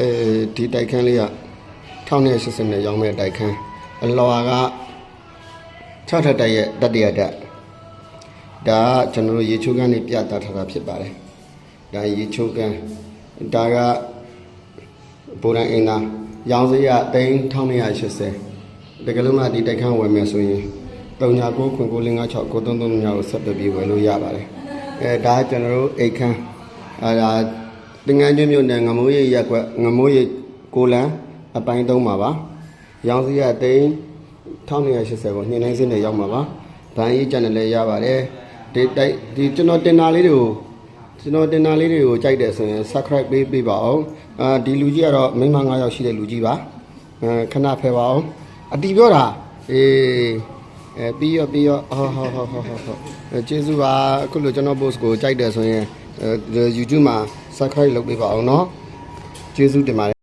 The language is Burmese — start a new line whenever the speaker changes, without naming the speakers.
အဲဒီတိုက်ခန်းလေးက1980နဲ့ရောင်းမဲ့တိုက်ခန်းအလော်က6ထပ်တက်ရဲ့တတိယတက်ဒါကကျွန်တော်တို့ရေချိုးကန်းနေပြသထားတာဖြစ်ပါတယ်ဒါရေချိုးကန်းဒါကဗိုလ်တန်အင်သားရောင်းစရ3980တကယ်လို့မှဒီတိုက်ခန်းဝယ်မယ်ဆိုရင်39ခွန်956 933ညကိုဆက်သွယ်ပြီးဝယ်လို့ရပါတယ်အဲဒါကကျွန်တော်တို့အိတ်ခန်းအဲဒါ တင်ငန်းကျွန်းမြို့နယ်ငမိုးရိပ်ရက်ကွက်ငမိုးရိပ်ကိုလန်းအပိုင်း3မှာပါရောင်းစရတိန်1980ကိုညှိနှိုင်းစင်းနဲ့ရောက်မှာပါဗန်ကြီးကျန်တယ်လည်းရပါတယ်ဒီတိုက်ဒီကျွန်တော်တင်တာလေးတွေကိုကျွန်တော်တင်တာလေးတွေကိုကြိုက်တယ်ဆိုရင် subscribe ပေးပေးပါအောင်အာဒီလူကြီးကတော့မိန်းမ9ယောက်ရှိတဲ့လူကြီးပါအဲခဏဖယ်ပါအောင်အတီပြောတာအေးအဲပြီးရောပြီးရောဟောဟောဟောဟောဟောဟောအဲကျေးဇူးပါအခုလိုကျွန်တော် post ကိုကြိုက်တယ်ဆိုရင်အဲ YouTube မှာ subscribe လုပ်ပေးပါအောင်เนาะကျေးဇူးတင်ပါတယ်